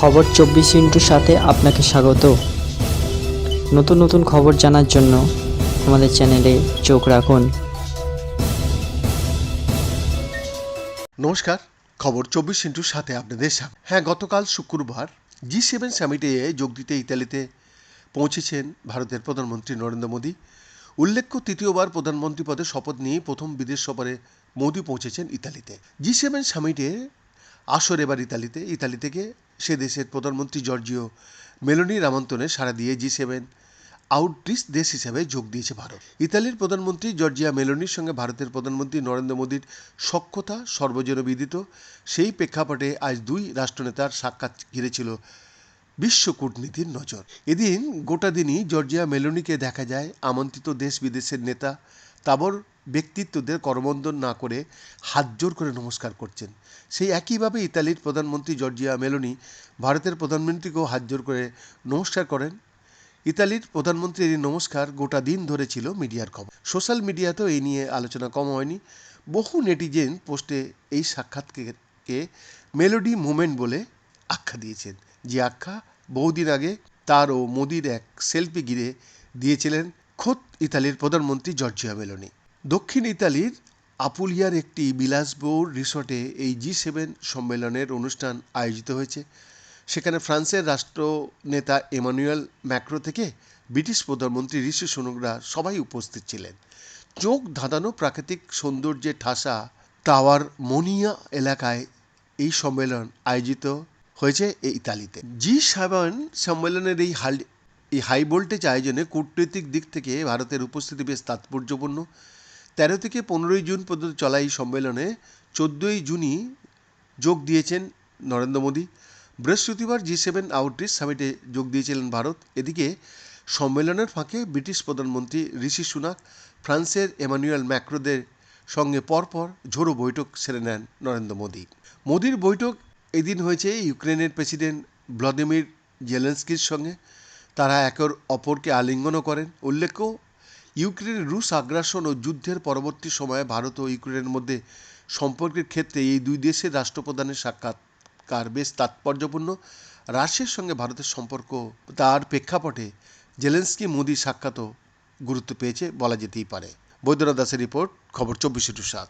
খবর চব্বিশ ইন্টুর সাথে আপনাকে স্বাগত। নতুন নতুন খবর জানার জন্য আমাদের চ্যানেলে চোখ রাখুন। নমস্কার, খবর চব্বিশ ইন্টুর সাথে আপনাদের স্বাগত। হ্যাঁ গতকাল শুক্রবার জি সেভেন সামিটে যোগ দিতে ইতালিতে পৌঁছেছেন ভারতের প্রধানমন্ত্রী নরেন্দ্র মোদী। উল্লেখ্য, তৃতীয়বার প্রধানমন্ত্রী পদে শপথ নিয়ে প্রথম বিদেশ সফরে মোদী পৌঁছেছেন ইতালিতে। জি সেভেন সামিটে আসর এবার ইতালিতে। ইতালি থেকে সে দেশের প্রধানমন্ত্রী জর্জিও মেলোনির আমন্ত্রণে সাড়া দিয়ে জি সেভেন আউটরিচ দেশ হিসেবে যোগ দিয়েছে ভারত। ইতালির প্রধানমন্ত্রী জর্জিয়া মেলোনির সঙ্গে ভারতের প্রধানমন্ত্রী নরেন্দ্র মোদীর সখ্যতা সর্বজনবিদিত, সেই প্রেক্ষাপটে আজ দুই রাষ্ট্রনেতার সাক্ষাৎ ঘিরেছিল বিশ্ব কূটনীতির নজর। এদিন গোটা দিনই জর্জিয়া মেলোনিকে দেখা যায় আমন্ত্রিত দেশ বিদেশের নেতা তাবর ব্যক্তিত্বদের করমন্দন না করে হাত জোর করে নমস্কার করছেন। সেই একইভাবে ইতালির প্রধানমন্ত্রী জর্জিয়া মেলোনি ভারতের প্রধানমন্ত্রীকেও হাত জোর করে নমস্কার করেন। ইতালির প্রধানমন্ত্রীর এই নমস্কার গোটা দিন ধরে ছিল মিডিয়ার খবর। সোশ্যাল মিডিয়াতেও এই নিয়ে আলোচনা কম হয়নি। বহু নেটিজেন পোস্টে এই সাক্ষাৎকে মেলোডি মুমেন্ট বলে আখ্যা দিয়েছেন। যে আখ্যা বহুদিন আগে তার ও মোদির এক সেলফি ঘিরে দিয়েছিলেন খোদ ইতালির প্রধানমন্ত্রী জর্জিয়া মেলোনি। দক্ষিণ ইতালির আপুলিয়ার একটি বিলাসবহুল রিসর্টে এই জি সেভেন সম্মেলনের অনুষ্ঠান আয়োজিত হয়েছে। সেখানে ফ্রান্সের রাষ্ট্রনেতা এমানুয়েল ম্যাক্রো থেকে ব্রিটিশ প্রধানমন্ত্রী ঋষি সুনকরা সবাই উপস্থিত ছিলেন। চোখ ধাঁধানো প্রাকৃতিক সৌন্দর্যে ঠাসা টাওয়ার মনিয়া এলাকায় এই সম্মেলন আয়োজিত হয়েছে এই ইতালিতে। জি সেভেন সম্মেলনের এই হাল এই হাই ভোল্টেজ আয়োজনে কূটনৈতিক দিক থেকে ভারতের উপস্থিতি বেশ তাৎপর্যপূর্ণ। তেরো থেকে পনেরোই জুন পর্যন্ত চলা এই সম্মেলনে চোদ্দোই জুনই যোগ দিয়েছেন নরেন্দ্র মোদী। বৃহস্পতিবার জি সেভেন আউটরিচ সামিটে যোগ দিয়েছিলেন ভারত। এদিকে সম্মেলনের ফাঁকে ব্রিটিশ প্রধানমন্ত্রী ঋষি সুনাক, ফ্রান্সের এমানুয়েল ম্যাক্রোদের সঙ্গে পরপর ঝোড়ো বৈঠক সেরে নেন নরেন্দ্র মোদী। মোদির বৈঠক এদিন হয়েছে ইউক্রেনের প্রেসিডেন্ট ভ্লাদিমির জেলেন্সকির সঙ্গে। তারা একের অপরকে আলিঙ্গনও করেন। উল্লেখ্য ইউক্রেনের রুশ আগ্রাসন ও যুদ্ধের পরবর্তী সময়ে ভারত ও ইউক্রেনের মধ্যে সম্পর্কের ক্ষেত্রে এই দুই দেশের রাষ্ট্রপ্রধানের সাক্ষাৎকার বেশ তাৎপর্যপূর্ণ। রাশিয়ার সঙ্গে ভারতের সম্পর্ক তার প্রেক্ষাপটে জেলেন্সকি মোদি সাক্ষাৎও গুরুত্ব পেয়েছে বলা যেতেই পারে। বৈদ্যনাথ দাসের রিপোর্ট, খবর চব্বিশে টু সাত।